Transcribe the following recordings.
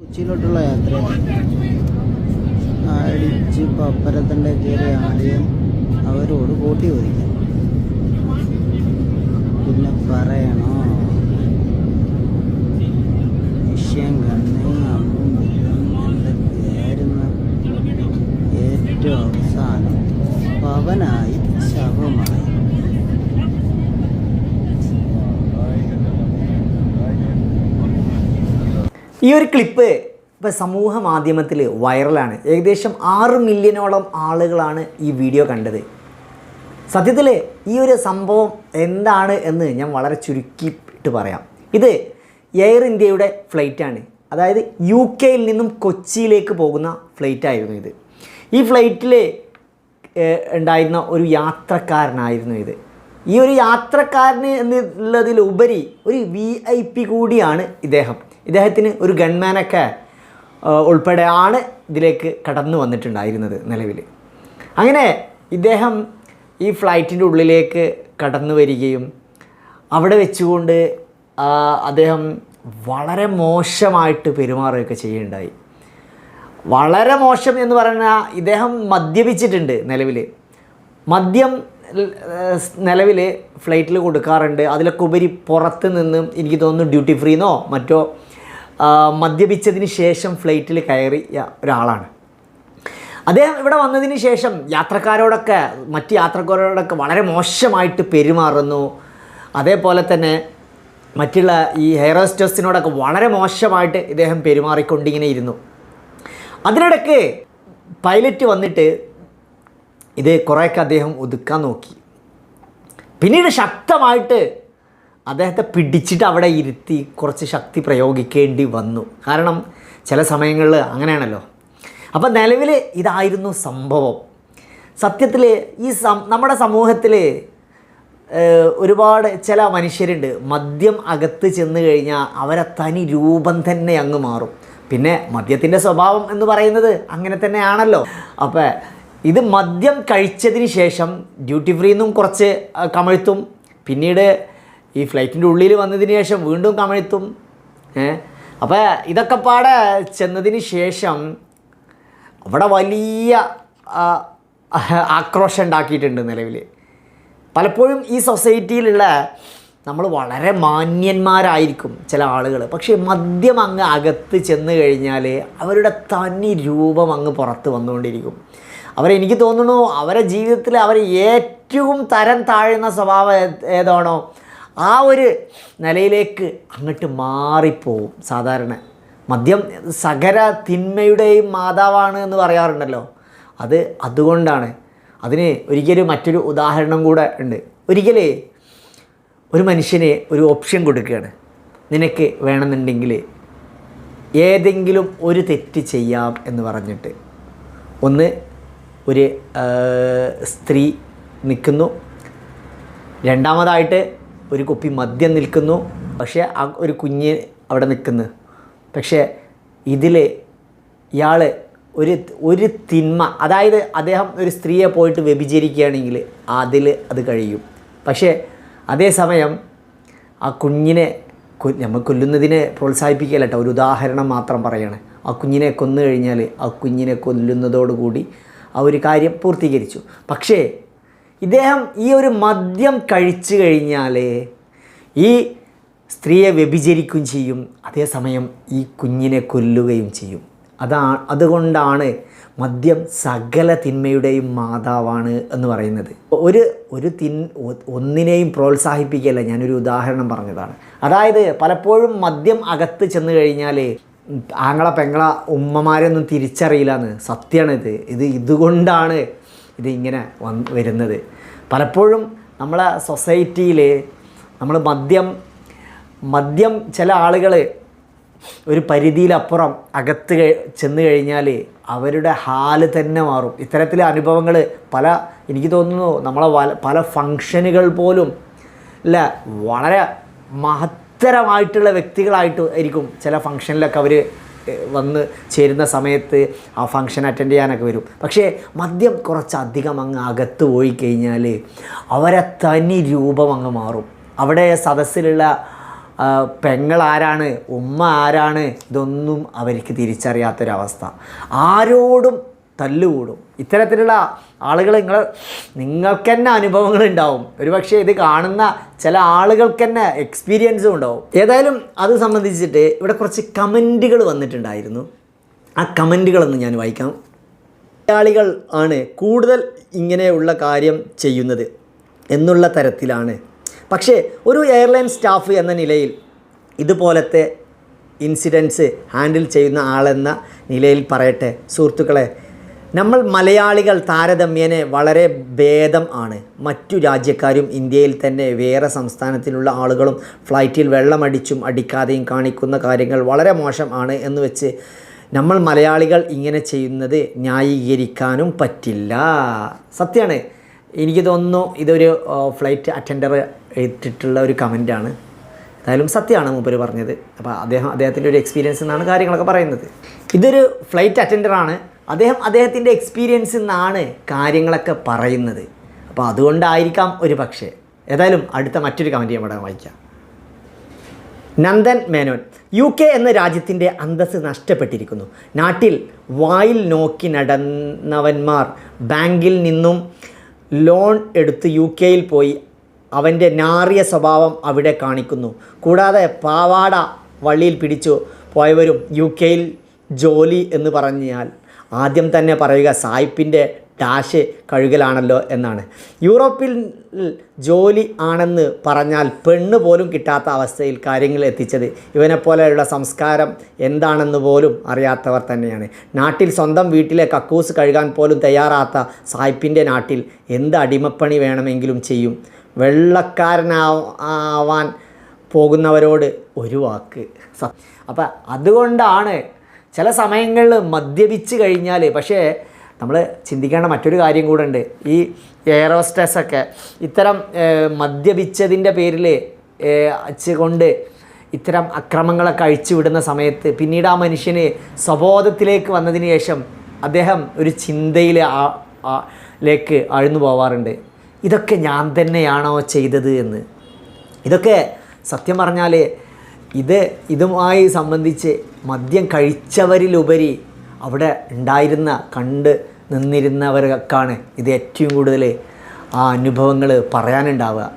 കൊച്ചിയിലോട്ടുള്ള യാത്രയാണ്. അടിച്ച് പപ്പരത്തിന്റെ കയറി ആദ്യം അവരോട് കൂട്ടി ഒതുക്കി പിന്നെ പറയണോ? ഈ ഒരു ക്ലിപ്പ് ഇപ്പോൾ സമൂഹ മാധ്യമത്തിൽ വൈറലാണ്. ഏകദേശം ആറ് മില്യനോളം ആളുകളാണ് ഈ വീഡിയോ കണ്ടത്. സത്യത്തിൽ ഈ ഒരു സംഭവം എന്താണ് എന്ന് ഞാൻ വളരെ ചുരുക്കിയിട്ട് പറയാം. ഇത് എയർ ഇന്ത്യയുടെ ഫ്ലൈറ്റാണ് അതായത് യു കെയിൽ നിന്നും കൊച്ചിയിലേക്ക് പോകുന്ന ഫ്ലൈറ്റ് ആയിരുന്നു ഇത്. ഈ ഫ്ലൈറ്റിൽ ഉണ്ടായിരുന്ന ഒരു യാത്രക്കാരനായിരുന്നു ഇത്. ഈ ഒരു യാത്രക്കാരന് എന്നുള്ളതിലുപരി ഒരു വി ഐ പി കൂടിയാണ് ഇദ്ദേഹം. ഇദ്ദേഹത്തിന് ഒരു ഗൺമാനൊക്കെ ഉൾപ്പെടെ ആണ് ഇതിലേക്ക് കടന്നു വന്നിട്ടുണ്ടായിരുന്നത് നിലവിൽ അങ്ങനെ ഇദ്ദേഹം ഈ ഫ്ലൈറ്റിന്റെ ഉള്ളിലേക്ക് കടന്നു വരികയും അവിടെ വെച്ചുകൊണ്ട് അദ്ദേഹം വളരെ മോശമായിട്ട് പെരുമാറുകയൊക്കെ ചെയ്യുകയുണ്ടായി. വളരെ മോശം എന്ന് പറഞ്ഞാൽ ഇദ്ദേഹം മദ്യപിച്ചിട്ടുണ്ട് നിലവിൽ മദ്യം നിലവിൽ ഫ്ലൈറ്റിൽ കൊടുക്കാറുണ്ട് അതിലൊക്കെ ഉപരി പുറത്ത് നിന്ന് എനിക്ക് തോന്നുന്നു ഡ്യൂട്ടി ഫ്രീന്നോ മറ്റോ മദ്യപിച്ചതിന് ശേഷം ഫ്ലൈറ്റിൽ കയറിയ ഒരാളാണ്. അദ്ദേഹം ഇവിടെ വന്നതിന് ശേഷം യാത്രക്കാരോടൊക്കെ മറ്റ് യാത്രക്കാരോടൊക്കെ വളരെ മോശമായിട്ട് പെരുമാറുന്നു. അതേപോലെ തന്നെ മറ്റുള്ള ഈ ഹെയർ ഹോസ്റ്റേഴ്സിനോടൊക്കെ വളരെ മോശമായിട്ട് ഇദ്ദേഹം പെരുമാറിക്കൊണ്ടിങ്ങനെ ഇരുന്നു. അതിനിടയ്ക്ക് പൈലറ്റ് വന്നിട്ട് ഇത് കുറേയൊക്കെ അദ്ദേഹം ഒതുക്കാൻ നോക്കി. പിന്നീട് ശക്തമായിട്ട് അദ്ദേഹത്തെ പിടിച്ചിട്ട് അവിടെ ഇരുത്തി കുറച്ച് ശക്തി പ്രയോഗിക്കേണ്ടി വന്നു. കാരണം ചില സമയങ്ങളിൽ അങ്ങനെയാണല്ലോ. അപ്പം നിലവിൽ ഇതായിരുന്നു സംഭവം. സത്യത്തിൽ ഈ നമ്മുടെ സമൂഹത്തിൽ ഒരുപാട് ചില മനുഷ്യരുണ്ട്. മദ്യം അകത്ത് ചെന്ന് കഴിഞ്ഞാൽ അവരെ തനി രൂപം തന്നെ അങ്ങ് മാറും. പിന്നെ മദ്യത്തിന്റെ സ്വഭാവം എന്ന് പറയുന്നത് അങ്ങനെ തന്നെയാണല്ലോ. അപ്പോൾ ഇത് മദ്യം കഴിച്ചതിന് ശേഷം ഡ്യൂട്ടി ഫ്രീന്നും കുറച്ച് കമഴ്ത്തും. പിന്നീട് ഈ ഫ്ലൈറ്റിന്റെ ഉള്ളിൽ വന്നതിന് ശേഷം വീണ്ടും കമഴ്ത്തും. അപ്പോൾ ഇതൊക്കെ പാടെ ചെന്നതിന് ശേഷം അവിടെ വലിയ ആക്രോശം ഉണ്ടാക്കിയിട്ടുണ്ട് നിലവിൽ പലപ്പോഴും ഈ സൊസൈറ്റിയിലുള്ള നമ്മൾ വളരെ മാന്യന്മാരായിരിക്കും ചില ആളുകൾ. പക്ഷേ മദ്യം അങ്ങ് അകത്ത് ചെന്ന് കഴിഞ്ഞാൽ അവരുടെ തനി രൂപം അങ്ങ് പുറത്ത് വന്നുകൊണ്ടിരിക്കും. അവരെനിക്ക് തോന്നുന്നു അവരെ ജീവിതത്തിൽ അവർ ഏറ്റവും തരം താഴ്ന്ന സ്വഭാവം ഏതാണോ ആ ഒരു നിലയിലേക്ക് അങ്ങോട്ട് മാറിപ്പോവും സാധാരണ. മദ്യം സകല തിന്മയുടെയും മാതാവാണ് എന്ന് പറയാറുണ്ടല്ലോ. അത് അതുകൊണ്ടാണ്. അതിന് ഒരിക്കലും മറ്റൊരു ഉദാഹരണം കൂടെ ഉണ്ട്. ഒരിക്കലേ ഒരു മനുഷ്യനെ ഒരു ഓപ്ഷൻ കൊടുക്കുകയാണ്. നിനക്ക് വേണമെന്നുണ്ടെങ്കിൽ ഏതെങ്കിലും ഒരു തെറ്റ് ചെയ്യാം എന്ന് പറഞ്ഞിട്ട്. ഒന്ന് ഒരു സ്ത്രീ നിൽക്കുന്നു. രണ്ടാമതായിട്ട് ഒരു കുപ്പി മദ്യം നിൽക്കുന്നു. പക്ഷേ ആ ഒരു കുഞ്ഞ് അവിടെ നിൽക്കുന്നു. പക്ഷേ ഇതിൽ ഇയാൾ ഒരു ഒരു തിന്മ അതായത് അദ്ദേഹം ഒരു സ്ത്രീയെ പോയിട്ട് വ്യഭിചരിക്കുകയാണെങ്കിൽ അതിൽ അത് കഴിയും. പക്ഷേ അതേസമയം ആ കുഞ്ഞിനെ നമ്മൾ കൊല്ലുന്നതിനെ പ്രോത്സാഹിപ്പിക്കുകയല്ല ഒരു ഉദാഹരണം മാത്രം പറയണേ. ആ കുഞ്ഞിനെ കൊന്നു കഴിഞ്ഞാൽ ആ കുഞ്ഞിനെ കൊല്ലുന്നതോടുകൂടി ആ ഒരു കാര്യം പൂർത്തീകരിച്ചു. പക്ഷേ ഇദ്ദേഹം ഈ ഒരു മദ്യം കഴിച്ചു കഴിഞ്ഞാൽ ഈ സ്ത്രീയെ വ്യഭിചരിക്കുകയും ചെയ്യും. അതേസമയം ഈ കുഞ്ഞിനെ കൊല്ലുകയും ചെയ്യും. അതാ അതുകൊണ്ടാണ് മദ്യം സകല തിന്മയുടെയും മാതാവാണ് എന്ന് പറയുന്നത്. ഒരു ഒരു തിൻ ഒന്നിനെയും പ്രോത്സാഹിപ്പിക്കുകയല്ല ഞാനൊരു ഉദാഹരണം പറഞ്ഞതാണ്. അതായത് പലപ്പോഴും മദ്യം അകത്ത് ചെന്ന് കഴിഞ്ഞാൽ ആങ്ങള പെങ്ങള ഉമ്മമാരെയൊന്നും തിരിച്ചറിയില്ലെന്ന്. സത്യമാണിത് ഇത് ഇതുകൊണ്ടാണ് ഇത് ഇങ്ങനെ വന്ന് വരുന്നത്. പലപ്പോഴും നമ്മളെ സൊസൈറ്റിയിൽ നമ്മൾ മദ്യം മദ്യം ചില ആളുകൾ ഒരു പരിധിയിലപ്പുറം അകത്ത് ചെന്ന് കഴിഞ്ഞാൽ അവരുടെ ഹാൽ തന്നെ മാറും. ഇത്തരത്തിലെ അനുഭവങ്ങൾ പല എനിക്ക് തോന്നുന്നു നമ്മളെ പല ഫങ്ഷനുകൾ പോലും അല്ല വളരെ മഹത്തരമായിട്ടുള്ള വ്യക്തികളായിട്ട് ആയിരിക്കും ചില ഫങ്ഷനിലൊക്കെ അവർ വന്ന് ചേരുന്ന സമയത്ത് ആ ഫങ്ഷൻ അറ്റൻഡ് ചെയ്യാനൊക്കെ വരും. പക്ഷേ മദ്യം കുറച്ചധികം അങ്ങ് അകത്ത് പോയി കഴിഞ്ഞാൽ അവരെ തനി രൂപം അങ്ങ് മാറും. അവിടെ സദസ്സിലുള്ള പെങ്ങളാരാണ്? ഉമ്മ ആരാണ്? ഇതൊന്നും അവർക്ക് തിരിച്ചറിയാത്തൊരവസ്ഥ. ആരോടും തല്ലുകൂടും. ഇത്തരത്തിലുള്ള ആളുകൾ നിങ്ങൾ നിങ്ങൾക്ക് തന്നെ അനുഭവങ്ങൾ ഉണ്ടാവും ഒരുപക്ഷെ ഇത് കാണുന്ന ചില ആളുകൾക്ക് തന്നെ എക്സ്പീരിയൻസും ഉണ്ടാവും. ഏതായാലും അത് സംബന്ധിച്ചിട്ട് ഇവിടെ കുറച്ച് കമന്റുകൾ വന്നിട്ടുണ്ടായിരുന്നു. ആ കമന്റുകളൊന്ന് ഞാൻ വായിക്കാം. മലയാളികൾ ആണ് കൂടുതൽ ഇങ്ങനെയുള്ള കാര്യം ചെയ്യുന്നത് എന്നുള്ള തരത്തിലാണ് പക്ഷേ ഒരു എയർലൈൻ സ്റ്റാഫ് എന്ന നിലയിൽ ഇതുപോലത്തെ ഇൻസിഡൻസ് ഹാൻഡിൽ ചെയ്യുന്ന ആളെന്ന നിലയിൽ പറയട്ടെ സുഹൃത്തുക്കളെ. നമ്മൾ മലയാളികൾ താരതമ്യേന വളരെ ഭേദം ആണ്. മറ്റു രാജ്യക്കാരും ഇന്ത്യയിൽ തന്നെ വേറെ സംസ്ഥാനത്തിലുള്ള ആളുകളും ഫ്ലൈറ്റിൽ വെള്ളമടിച്ചും അടിക്കാതെയും കാണിക്കുന്ന കാര്യങ്ങൾ വളരെ മോശം ആണ് എന്ന് വെച്ച് നമ്മൾ മലയാളികൾ ഇങ്ങനെ ചെയ്യുന്നത് ന്യായീകരിക്കാനും പറ്റില്ല. സത്യമാണ് എനിക്ക് തോന്നുന്നു ഇതൊരു ഫ്ലൈറ്റ് അറ്റൻഡർ ഇട്ടിട്ടുള്ള ഒരു കമന്റാണ് എന്തായാലും സത്യമാണ് മൂപ്പര് പറഞ്ഞത്. അപ്പോൾ അദ്ദേഹം അദ്ദേഹത്തിന്റെ ഒരു എക്സ്പീരിയൻസ് എന്നാണ് കാര്യങ്ങളൊക്കെ പറയുന്നത്. ഇതൊരു ഫ്ലൈറ്റ് അറ്റൻഡറാണ് അദ്ദേഹം അദ്ദേഹത്തിന്റെ എക്സ്പീരിയൻസ് എന്നാണ് കാര്യങ്ങളൊക്കെ പറയുന്നത്. അപ്പോൾ അതുകൊണ്ടായിരിക്കാം ഒരു പക്ഷേ. ഏതായാലും അടുത്ത മറ്റൊരു കമന്റ് ഞാൻ ഇവിടെ വായിക്കാം. നന്ദൻ മേനോൻ യു കെ എന്ന രാജ്യത്തിന്റെ അന്തസ്സ് നഷ്ടപ്പെട്ടിരിക്കുന്നു. നാട്ടിൽ വായിൽ നോക്കി നടന്നവന്മാർ ബാങ്കിൽ നിന്നും ലോൺ എടുത്ത് യു കെയിൽ പോയി അവന്റെ നാറിയ സ്വഭാവം അവിടെ കാണിക്കുന്നു. കൂടാതെ പാവാട വള്ളിയിൽ പിടിച്ചു പോയവരും യു കെയിൽ ജോലി എന്ന് പറഞ്ഞാൽ ആദ്യം തന്നെ പറയുക സായിപ്പിന്റെ ഡാഷ് കഴുകലാണല്ലോ എന്നാണ്. യൂറോപ്പിൽ ജോലി ആണെന്ന് പറഞ്ഞാൽ പെണ്ണ് പോലും കിട്ടാത്ത അവസ്ഥയിൽ കാര്യങ്ങൾ എത്തിച്ചത്. ഇവനെപ്പോലെയുള്ള സംസ്കാരം എന്താണെന്ന് പോലും അറിയാത്തവർ തന്നെയാണ്. നാട്ടിൽ സ്വന്തം വീട്ടിലെ കക്കൂസ് കഴുകാൻ പോലും തയ്യാറാത്ത സായിപ്പിന്റെ നാട്ടിൽ എന്ത് അടിമപ്പണി വേണമെങ്കിലും ചെയ്യും? വെള്ളക്കാരനാവാൻ പോകുന്നവരോട് ഒരു വാക്ക്. അപ്പം അതുകൊണ്ടാണ് ചില സമയങ്ങളിൽ മദ്യപിച്ച് കഴിഞ്ഞാൽ പക്ഷേ നമ്മൾ ചിന്തിക്കേണ്ട മറ്റൊരു കാര്യം കൂടെ ഉണ്ട്. ഈ എയറോസ്റ്റേഴ്സൊക്കെ ഇത്തരം മദ്യപിച്ചതിന്റെ പേരിൽ കൊണ്ട് ഇത്തരം അക്രമങ്ങളൊക്കെ അഴിച്ചുവിടുന്ന സമയത്ത് പിന്നീട് ആ മനുഷ്യന് സ്വബോധത്തിലേക്ക് വന്നതിന് ശേഷം അദ്ദേഹം ഒരു ചിന്തയിൽ ലേക്ക് ആഴ്ന്നു പോവാറുണ്ട്. ഇതൊക്കെ ഞാൻ തന്നെയാണോ ചെയ്തത് എന്ന്. ഇതൊക്കെ സത്യം പറഞ്ഞാൽ ഇത് ഇതുമായി സംബന്ധിച്ച് മദ്യം കഴിച്ചവരിലുപരി അവിടെ ഉണ്ടായിരുന്ന കണ്ട് നിന്നിരുന്നവർക്കാണ് ഇത് ഏറ്റവും കൂടുതൽ ആ അനുഭവങ്ങൾ പറയാനുണ്ടാവുക.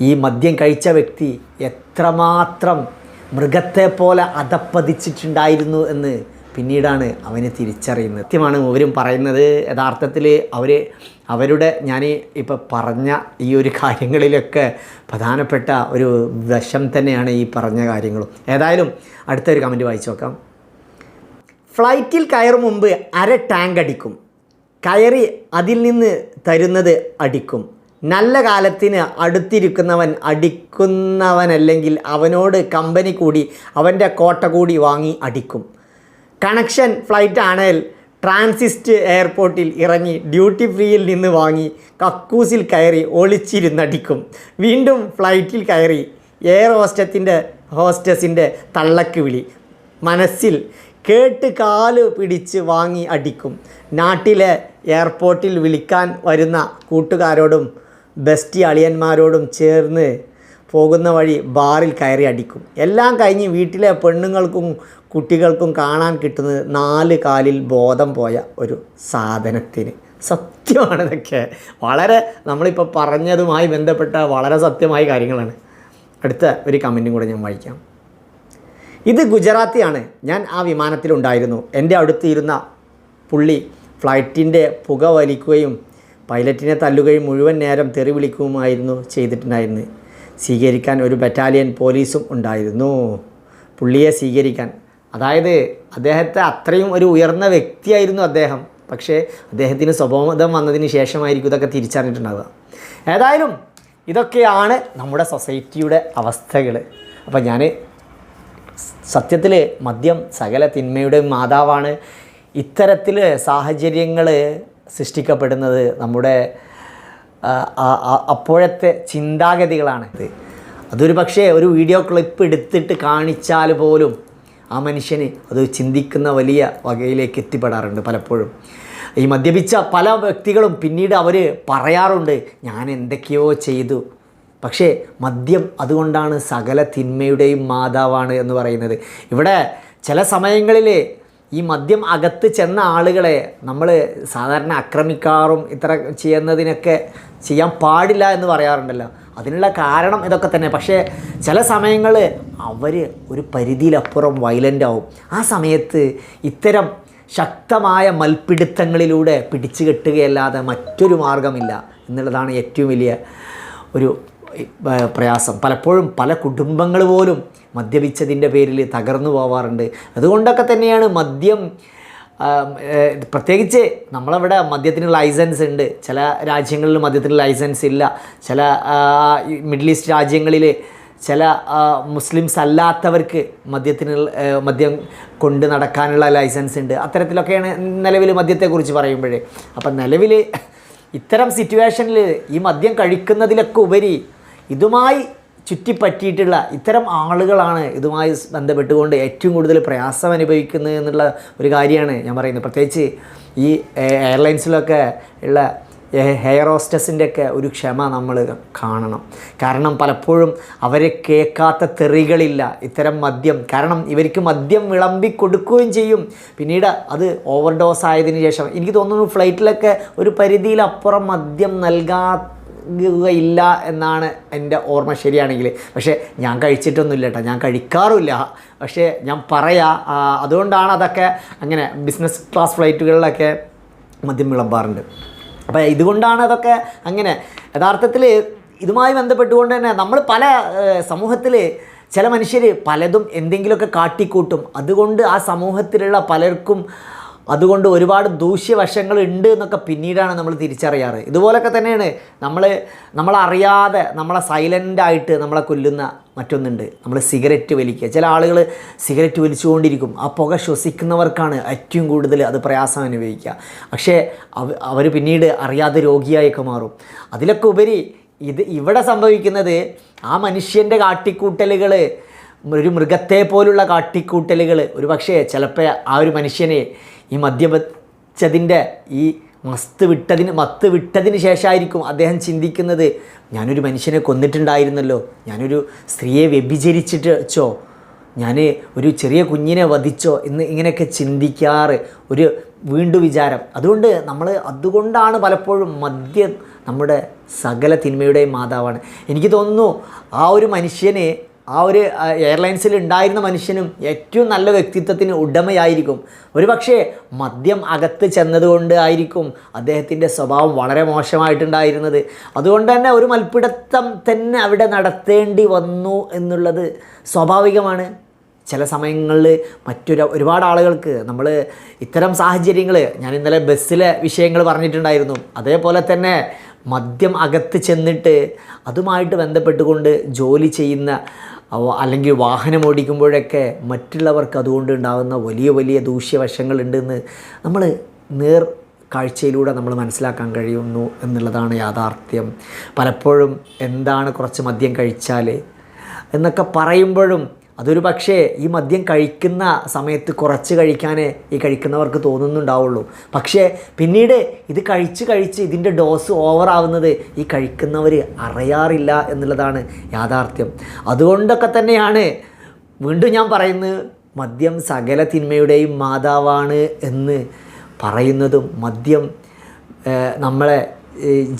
ഈ മദ്യം കഴിച്ച വ്യക്തി എത്രമാത്രം മൃഗത്തെ പോലെ അതപ്പതിച്ചിട്ടുണ്ടായിരുന്നു എന്ന് പിന്നീടാണ് അവന് തിരിച്ചറിയുന്നത്. സത്യമാണ് ഇവരും പറയുന്നത്. യഥാർത്ഥത്തിൽ അവർ അവരുടെ ഞാൻ ഇപ്പോൾ പറഞ്ഞ ഈ ഒരു കാര്യങ്ങളിലൊക്കെ പ്രധാനപ്പെട്ട ഒരു വശം തന്നെയാണ് ഈ പറഞ്ഞ കാര്യങ്ങളും. ഏതായാലും അടുത്തൊരു കമന്റ് വായിച്ചു നോക്കാം. ഫ്ലൈറ്റിൽ കയറും മുമ്പ് അര ടാങ്ക് അടിക്കും. കയറി അതിൽ നിന്ന് തരുന്നത് അടിക്കും. നല്ല കാലത്തിന് അടുത്തിരിക്കുന്നവൻ അടിക്കുന്നവനല്ലെങ്കിൽ അവനോട് കമ്പനി കൂടി അവന്റെ കോട്ട കൂടി വാങ്ങി അടിക്കും. കണക്ഷൻ ഫ്ലൈറ്റ് ആണെങ്കിൽ ട്രാൻസിസ്റ്റ് എയർപോർട്ടിൽ ഇറങ്ങി ഡ്യൂട്ടി ഫ്രീയിൽ നിന്ന് വാങ്ങി കക്കൂസിൽ കയറി ഒളിച്ചിരുന്നടിക്കും വീണ്ടും ഫ്ലൈറ്റിൽ കയറി എയർ ഹോസ്റ്റത്തിന്റെ ഹോസ്റ്റസിന്റെ തള്ളക്ക് വിളി. മനസ്സിൽ കേട്ട് കാൽ പിടിച്ച് വാങ്ങി അടിക്കും. നാട്ടിലെ എയർപോർട്ടിൽ വിളിക്കാൻ വരുന്ന കൂട്ടുകാരോടും ബെസ്റ്റ് അളിയന്മാരോടും ചേർന്ന് പോകുന്ന വഴി ബാറിൽ കയറി അടിക്കും. എല്ലാം കഴിഞ്ഞ് വീട്ടിലെ പെണ്ണുങ്ങൾക്കും കുട്ടികൾക്കും കാണാൻ കിട്ടുന്നത് നാല് കാലിൽ ബോധം പോയ ഒരു സാധനത്തിന്. സത്യമാണ് ഇതൊക്കെ. വളരെ നമ്മളിപ്പോൾ പറഞ്ഞതുമായി ബന്ധപ്പെട്ട വളരെ സത്യമായ കാര്യങ്ങളാണ്. അടുത്ത ഒരു കമന്റും കൂടെ ഞാൻ വായിക്കാം. ഇത് ഗുജറാത്തിയാണ്. ഞാൻ ആ വിമാനത്തിലുണ്ടായിരുന്നു. എന്റെ അടുത്തിരുന്ന പുള്ളി ഫ്ലൈറ്റിന്റെ പുക വലിക്കുകയും പൈലറ്റിനെ തല്ലുകയും മുഴുവൻ നേരം തെറി വിളിക്കുകയുമായിരുന്നു ചെയ്തിട്ടുണ്ടായിരുന്നത് സ്വീകരിക്കാൻ ഒരു ബറ്റാലിയൻ പോലീസും ഉണ്ടായിരുന്നു. പുള്ളിയെ സ്വീകരിക്കാൻ. അതായത് അദ്ദേഹത്തെ അത്രയും ഒരു ഉയർന്ന വ്യക്തിയായിരുന്നു അദ്ദേഹം. പക്ഷേ അദ്ദേഹത്തിന് സ്വഭാവം വന്നതിന് ശേഷമായിരിക്കും ഇതൊക്കെ തിരിച്ചറിഞ്ഞിട്ടുണ്ടാവുക. ഏതായാലും ഇതൊക്കെയാണ് നമ്മുടെ സൊസൈറ്റിയുടെ അവസ്ഥകൾ അപ്പോൾ ഞാൻ സത്യത്തിൽ മദ്യം സകല തിന്മയുടെ മാതാവാണ്. ഇത്തരത്തിൽ സാഹചര്യങ്ങൾ സൃഷ്ടിക്കപ്പെടുന്നത് നമ്മുടെ അപ്പോഴത്തെ ചിന്താഗതികളാണ്. ഇത് അതൊരു പക്ഷേ ഒരു വീഡിയോ ക്ലിപ്പ് എടുത്തിട്ട് കാണിച്ചാൽ പോലും ആ മനുഷ്യന് അത് ചിന്തിക്കുന്ന വലിയ വകയിലേക്ക് എത്തിപ്പെടാറുണ്ട് പലപ്പോഴും. ഈ മദ്യപിച്ച പല വ്യക്തികളും പിന്നീട് അവർ പറയാറുണ്ട് ഞാൻ എന്തൊക്കെയോ ചെയ്തു പക്ഷേ മദ്യം അതുകൊണ്ടാണ് സകല തിന്മയുടെയും മാതാവാണ് എന്ന് പറയുന്നത്. ഇവിടെ ചില സമയങ്ങളിൽ ഈ മദ്യം അകത്ത് ചെന്ന ആളുകളെ നമ്മൾ സാധാരണ ആക്രമിക്കാറും ഇത്ര ചെയ്യുന്നതിനൊക്കെ ചെയ്യാൻ പാടില്ല എന്ന് പറയാറുണ്ടല്ലോ. അതിനുള്ള കാരണം ഇതൊക്കെ തന്നെ. പക്ഷേ ചില സമയങ്ങൾ അവർ ഒരു പരിധിയിലപ്പുറം വയലന്റ് ആവും. ആ സമയത്ത് ഇത്തരം ശക്തമായ മൽപ്പിടുത്തങ്ങളിലൂടെ പിടിച്ചു കെട്ടുകയല്ലാതെ മറ്റൊരു മാർഗമില്ല എന്നുള്ളതാണ് ഏറ്റവും വലിയ ഒരു പ്രയാസം. പലപ്പോഴും പല കുടുംബങ്ങൾ പോലും മദ്യപിച്ചതിന്റെ പേരിൽ തകർന്നു പോവാറുണ്ട്. അതുകൊണ്ടൊക്കെ തന്നെയാണ് മദ്യം പ്രത്യേകിച്ച് നമ്മളവിടെ മദ്യത്തിന് ലൈസൻസ് ഉണ്ട്. ചില രാജ്യങ്ങളിൽ മദ്യത്തിന് ലൈസൻസ് ഇല്ല. ചില മിഡിൽ ഈസ്റ്റ് രാജ്യങ്ങളിൽ ചില മുസ്ലിംസ് അല്ലാത്തവർക്ക് മദ്യത്തിന് മദ്യം കൊണ്ട് നടക്കാനുള്ള ലൈസൻസ് ഉണ്ട്. അത്തരത്തിലൊക്കെയാണ് നിലവിൽ മദ്യത്തെക്കുറിച്ച് പറയുമ്പോഴേ. അപ്പം നിലവിൽ ഇത്തരം സിറ്റുവേഷനിൽ ഈ മദ്യം കഴിക്കുന്നതിലൊക്കെ ഉപരി ഇതുമായി ചുറ്റിപ്പറ്റിയിട്ടുള്ള ഇത്തരം ആളുകളാണ് ഇതുമായി ബന്ധപ്പെട്ടുകൊണ്ട് ഏറ്റവും കൂടുതൽ പ്രയാസം അനുഭവിക്കുന്നത് എന്നുള്ള ഒരു കാര്യമാണ് ഞാൻ പറയുന്നത്. പ്രത്യേകിച്ച് ഈ എയർലൈൻസിലൊക്കെ ഉള്ള ഹെയർ ഹോസ്റ്റസിന്റെ ഒക്കെ ഒരു ക്ഷമ നമ്മൾ കാണണം. കാരണം പലപ്പോഴും അവരെ കേൾക്കാത്ത തെറികളില്ല ഇത്തരം മദ്യം. കാരണം ഇവർക്ക് മദ്യം വിളമ്പി കൊടുക്കുകയും ചെയ്യും. പിന്നീട് അത് ഓവർ ഡോസ് ആയതിനു ശേഷം എനിക്ക് തോന്നുന്നു ഫ്ലൈറ്റിലൊക്കെ ഒരു പരിധിയിലപ്പുറം മദ്യം നൽകാ ഇല്ല എന്നാണ് എന്റെ ഓർമ്മ ശരിയാണെങ്കിൽ. പക്ഷേ ഞാൻ കഴിച്ചിട്ടൊന്നുമില്ല കേട്ടോ. ഞാൻ കഴിക്കാറുമില്ല. പക്ഷേ ഞാൻ പറയാം അതുകൊണ്ടാണ് അതൊക്കെ അങ്ങനെ ബിസിനസ് ക്ലാസ് ഫ്ലൈറ്റുകളിലൊക്കെ മദ്യം വിളമ്പാറുണ്ട്. അപ്പോൾ ഇതുകൊണ്ടാണ് അതൊക്കെ അങ്ങനെ. യഥാർത്ഥത്തിൽ ഇതുമായി ബന്ധപ്പെട്ടുകൊണ്ട് തന്നെ നമ്മൾ പല സമൂഹത്തിൽ ചില മനുഷ്യർ പലതും എന്തെങ്കിലുമൊക്കെ കാട്ടിക്കൂട്ടും. അതുകൊണ്ട് ആ സമൂഹത്തിലുള്ള പലർക്കും അതുകൊണ്ട് ഒരുപാട് ദൂഷ്യവശങ്ങൾ ഉണ്ട് എന്നൊക്കെ പിന്നീടാണ് നമ്മൾ തിരിച്ചറിയാറ്. ഇതുപോലൊക്കെ തന്നെയാണ് നമ്മൾ നമ്മളറിയാതെ നമ്മളെ സൈലന്റായിട്ട് നമ്മളെ കൊല്ലുന്ന മറ്റൊന്നുണ്ട്. നമ്മൾ സിഗരറ്റ് വലിക്കുക. ചില ആളുകൾ സിഗരറ്റ് വലിച്ചുകൊണ്ടിരിക്കും. ആ പുക ശ്വസിക്കുന്നവർക്കാണ് ഏറ്റവും കൂടുതൽ അത് പ്രയാസം അനുഭവിക്കുക. പക്ഷേ അവ അവർ പിന്നീട് അറിയാതെ രോഗിയായൊക്കെ മാറും. അതിലൊക്കെ ഉപരി ഇത് ഇവിടെ സംഭവിക്കുന്നത് ആ മനുഷ്യന്റെ കാട്ടിക്കൂട്ടലുകൾ ഒരു മൃഗത്തെ പോലുള്ള കാട്ടിക്കൂട്ടലുകൾ. ഒരു പക്ഷേ ചിലപ്പോൾ ആ ഒരു മനുഷ്യനെ ഈ മദ്യപിച്ചതിന്റെ ഈ മസ്ത് വിട്ടതിന് മത്ത് വിട്ടതിന് ശേഷമായിരിക്കും അദ്ദേഹം ചിന്തിക്കുന്നത് ഞാനൊരു മനുഷ്യനെ കൊന്നിട്ടുണ്ടായിരുന്നല്ലോ. ഞാനൊരു സ്ത്രീയെ വ്യഭിചരിച്ചിട്ട് വെച്ചോ ഞാൻ ഒരു ചെറിയ കുഞ്ഞിനെ വധിച്ചോ എന്ന് ഇങ്ങനെയൊക്കെ ചിന്തിക്കാറ് ഒരു വീണ്ടും വിചാരം. അതുകൊണ്ട് നമ്മൾ അതുകൊണ്ടാണ് പലപ്പോഴും മദ്യം നമ്മുടെ സകല തിന്മയുടെയും മാതാവാണ്. എനിക്ക് തോന്നുന്നു ആ ഒരു മനുഷ്യനെ ആ ഒരു എയർലൈൻസിൽ ഉണ്ടായിരുന്ന മനുഷ്യനും ഏറ്റവും നല്ല വ്യക്തിത്വത്തിന് ഉടമയായിരിക്കും. ഒരു പക്ഷേ മദ്യം അകത്ത് ചെന്നതുകൊണ്ട് ആയിരിക്കും അദ്ദേഹത്തിന്റെ സ്വഭാവം വളരെ മോശമായിട്ടുണ്ടായിരുന്നത്. അതുകൊണ്ട് തന്നെ ഒരു മൽപ്പിടുത്തം തന്നെ അവിടെ നടത്തേണ്ടി വന്നു എന്നുള്ളത് സ്വാഭാവികമാണ്. ചില സമയങ്ങളിൽ മറ്റൊരു ഒരുപാട് ആളുകൾക്ക് നമ്മൾ ഇത്തരം സാഹചര്യങ്ങൾ ഞാൻ ഇന്നലെ ബസ്സിലെ വിഷയങ്ങൾ പറഞ്ഞിട്ടുണ്ടായിരുന്നു. അതേപോലെ തന്നെ മദ്യം അകത്ത് ചെന്നിട്ട് അതുമായിട്ട് ബന്ധപ്പെട്ടുകൊണ്ട് ജോലി ചെയ്യുന്ന അല്ലെങ്കിൽ വാഹനം ഓടിക്കുമ്പോഴൊക്കെ മറ്റുള്ളവർക്ക് അതുകൊണ്ട് ഉണ്ടാകുന്ന വലിയ വലിയ ദൂഷ്യവശങ്ങളുണ്ടെന്ന് നമ്മൾ നേർ കാഴ്ചയിലൂടെ നമ്മൾ മനസ്സിലാക്കാൻ കഴിയുന്നു എന്നുള്ളതാണ് യാഥാർത്ഥ്യം. പലപ്പോഴും എന്താണ് കുറച്ച് മദ്യം കഴിച്ചാൽ എന്നൊക്കെ പറയുമ്പോഴും അതൊരു പക്ഷേ ഈ മദ്യം കഴിക്കുന്ന സമയത്ത് കുറച്ച് കഴിക്കാനേ ഈ കഴിക്കുന്നവർക്ക് തോന്നുന്നുണ്ടാവുള്ളൂ. പക്ഷേ പിന്നീട് ഇത് കഴിച്ച് കഴിച്ച് ഇതിന്റെ ഡോസ് ഓവറാവുന്നത് ഈ കഴിക്കുന്നവർ അറിയാറില്ല എന്നുള്ളതാണ് യാഥാർത്ഥ്യം. അതുകൊണ്ടൊക്കെ തന്നെയാണ് വീണ്ടും ഞാൻ പറയുന്നത് മദ്യം സകല തിന്മയുടെയും മാതാവാണ് എന്ന് പറയുന്നതും മദ്യം നമ്മളെ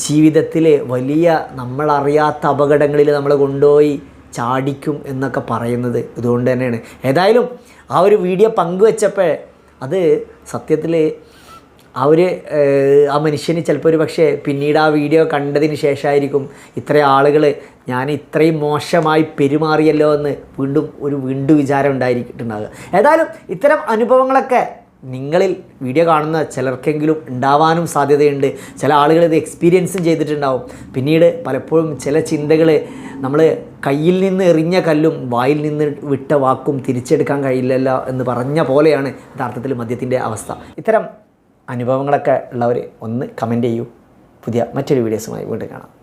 ജീവിതത്തിൽ വലിയ നമ്മളറിയാത്ത അപകടങ്ങളിൽ നമ്മളെ കൊണ്ടുപോയി ചാടിക്കും എന്നൊക്കെ പറയുന്നത് ഇതുകൊണ്ട് തന്നെയാണ്. ഏതായാലും ആ ഒരു വീഡിയോ പങ്കുവെച്ചപ്പോൾ അത് സത്യത്തിൽ അവർ ആ മനുഷ്യന് ചിലപ്പോൾ ഒരു പക്ഷേ പിന്നീട് ആ വീഡിയോ കണ്ടതിന് ശേഷമായിരിക്കും ഇത്ര ആളുകൾ ഞാൻ ഇത്രയും മോശമായി പെരുമാറിയല്ലോ എന്ന് വീണ്ടും ഒരു വീണ്ടും വിചാരം ഉണ്ടായിരിക്കുന്നുണ്ടാകുക ഏതായാലും ഇത്തരം അനുഭവങ്ങളൊക്കെ നിങ്ങളിൽ വീഡിയോ കാണുന്ന ചിലർക്കെങ്കിലും ഉണ്ടാവാനും സാധ്യതയുണ്ട്. ചില ആളുകൾ ഇത് എക്സ്പീരിയൻസും ചെയ്തിട്ടുണ്ടാവും. പിന്നീട് പലപ്പോഴും ചില ചിന്തകൾ നമ്മൾ കയ്യിൽ നിന്ന് എറിഞ്ഞ കല്ലും വായിൽ നിന്ന് വിട്ട വാക്കും തിരിച്ചെടുക്കാൻ കഴിയില്ലല്ലോ എന്ന് പറഞ്ഞ പോലെയാണ് യഥാർത്ഥത്തിൽ മദ്യത്തിന്റെ അവസ്ഥ. ഇത്തരം അനുഭവങ്ങളൊക്കെ ഉള്ളവർ ഒന്ന് കമന്റ് ചെയ്യൂ. പുതിയ മറ്റൊരു വീഡിയോസുമായി വീണ്ടും കാണാം.